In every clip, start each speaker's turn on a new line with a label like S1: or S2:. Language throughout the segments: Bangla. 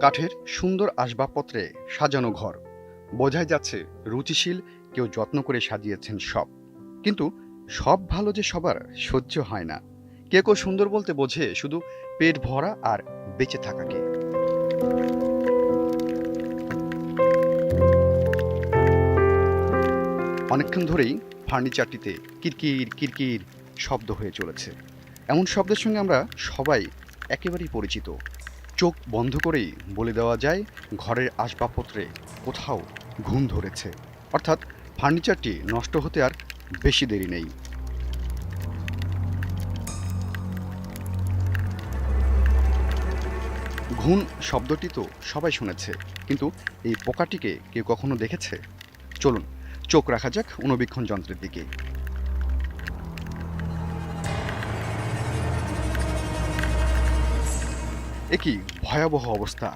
S1: কাঠের সুন্দর আসবাবপত্রে সাজানো ঘর। বোঝাই যাচ্ছে রুচিশীল, কেউ যত্ন করে সাজিয়েছেন সব। কিন্তু সব ভালো যে সবার সহ্য হয় না। কে কেউ সুন্দর বলতে বোঝে শুধু পেট ভরা আর বেঁচে থাকাকে। অনেকক্ষণ ধরেই ফার্নিচারটিতে কিরকির কিরকির শব্দ হয়ে চলেছে। এমন শব্দের সঙ্গে আমরা সবাই একেবারেই পরিচিত। চোখ বন্ধ করেই বলে দেওয়া যায়, ঘরের আসবাবপত্রে কোথাও ঘুম ধরেছে। অর্থাৎ ফার্নিচারটি নষ্ট হতে আর বেশি দেরি নেই। ঘুণ শব্দটি তো সবাই শুনেছে, কিন্তু এই পোকাটিকে কেউ কখনো দেখেছে? চলুন, চোখ রাখা যাক অনুবীক্ষণ যন্ত্রের দিকে। একই ভয়াবহ অবস্থা।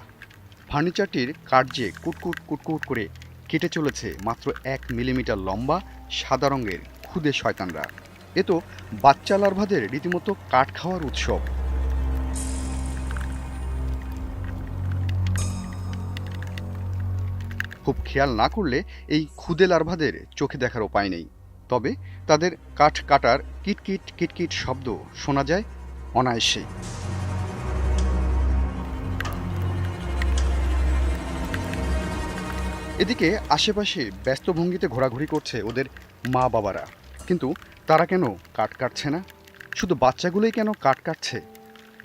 S1: ফার্নিচারটির কার্যে কুটকুট কুটকুট করে কেটে চলেছে মাত্র এক মিলিমিটার লম্বা, সাদা রঙের খুদে শয়তানরা। এ তো বাচ্চা লার্ভাদের রীতিমতো কাঠ খাওয়ার উৎসব। খুব খেয়াল না করলে এই খুদে লার্ভাদের চোখে দেখার উপায় নেই। তবে তাদের কাঠ কাটার কিটকিট কিটকিট শব্দ শোনা যায় অনায়াসেই এদিকে আশেপাশে ব্যস্ত ভঙ্গিতে ঘোরাঘুরি করছে ওদের মা বাবারা। কিন্তু তারা কেন কাঠ কাটছে না? শুধু বাচ্চাগুলোই কেন কাঠ কাটছে?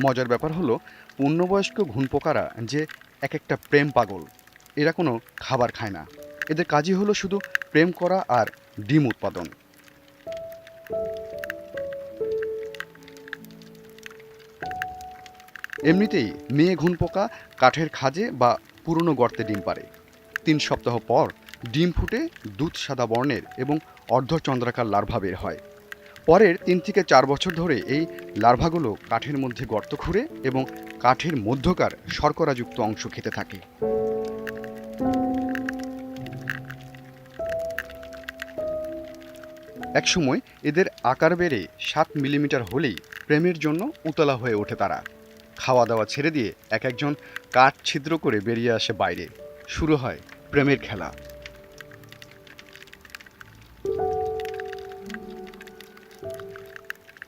S1: মজার ব্যাপার হলো, পূর্ণবয়স্ক ঘুনপোকারা যে এক একটা প্রেম পাগল, এরা কোনো খাবার খায় না। এদের কাজই হলো শুধু প্রেম করা আর ডিম উৎপাদন। এমনিতেই মেয়ে ঘুনপোকা কাঠের খাজে বা পুরনো গর্তে ডিম পারে তিন সপ্তাহ পর ডিম ফুটে দুধ সাদা বর্ণের এবং অর্ধচন্দ্রাকার লার্ভা বের হয়। পরের তিন থেকে চার বছর ধরে এই লার্ভাগুলো কাঠের মধ্যে গর্ত খুঁড়ে এবং কাঠের মধ্যকার শর্করাযুক্ত অংশ খেতে থাকে। একসময় এদের আকার বেড়ে সাত মিলিমিটার হলেই প্রেমের জন্য উতলা হয়ে ওঠে তারা। খাওয়া দাওয়া ছেড়ে দিয়ে এক একজন কাঠ ছিদ্র করে বেরিয়ে আসে বাইরে। শুরু হয় প্রেমের খেলা।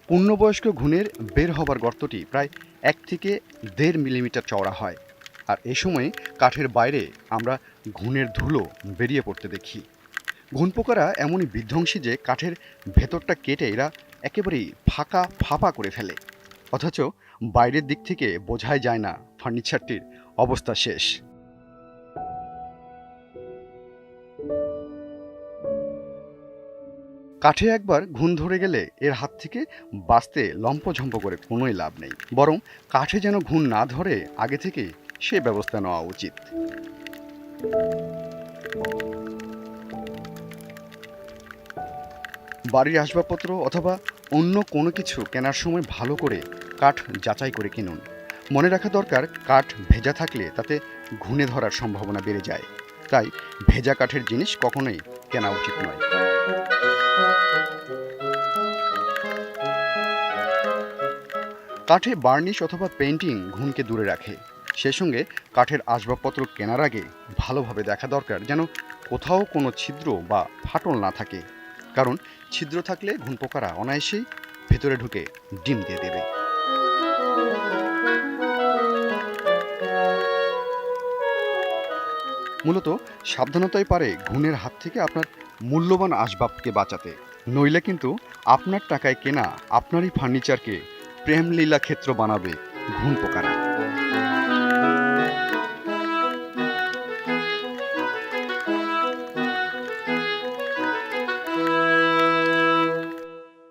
S1: পূর্ণবয়স্ক ঘুণের বের হবার গর্তটি প্রায় এক থেকে দেড় মিলিমিটার চওড়া হয়। আর এ সময়ে কাঠের বাইরে আমরা ঘুণের ধুলো বেরিয়ে পড়তে দেখি। ঘুণপোকারা এমনই বিধ্বংসী যে কাঠের ভেতরটা কেটে এরা একেবারেই ফাঁকা ফাঁপা করে ফেলে। অথচ বাইরের দিক থেকে বোঝাই যায় না ফার্নিচারটির অবস্থা শেষ। কাঠে একবার ঘুণ ধরে গেলে এর হাত থেকে বাঁচতে লম্পঝম্প করে কোনোই লাভ নেই। বরং কাঠে যেন ঘুণ না ধরে, আগে থেকে সে ব্যবস্থা নেওয়া উচিত। বাড়ির আসবাবপত্র অথবা অন্য কোনো কিছু কেনার সময় ভালো করে কাঠ যাচাই করে কিনুন। মনে রাখা দরকার, কাঠ ভেজা থাকলে তাতে ঘুণে ধরার সম্ভাবনা বেড়ে যায়। তাই ভেজা কাঠের জিনিস কখনোই কেনা উচিত নয়। কাঠে বার্নিশ অথবা পেন্টিং ঘুণকে দূরে রাখে। সে সঙ্গে কাঠের আসবাবপত্র কেনার আগে ভালোভাবে দেখা দরকার যেন কোথাও কোনো ছিদ্র বা ফাটল না থাকে। কারণ ছিদ্র থাকলে ঘুণপোকারা অনায়াসেই ভেতরে ঢুকে ডিম দিয়ে দেবে। মূলত সাবধানতাই পারে ঘুণের হাত থেকে আপনার মূল্যবান আসবাবকে বাঁচাতে। নইলে কিন্তু আপনার টাকায় কেনা আপনারই ফার্নিচারকে প্রেমলীলা ক্ষেত্র বানাবে ঘুণ পোকারা।